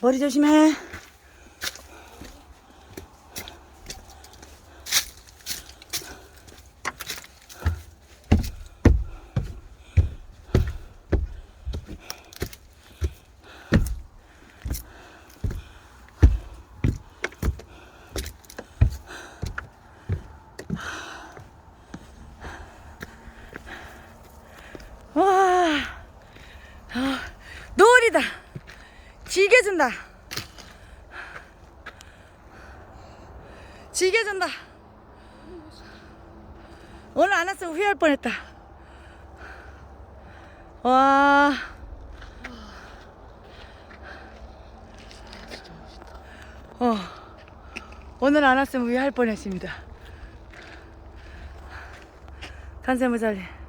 머리 조심해. 지게 준다. 지게 준다. 오늘 안 왔으면 후회할 뻔했다. 와. 어, 오늘 안 왔으면 후회할 뻔했습니다. 간세무잘리.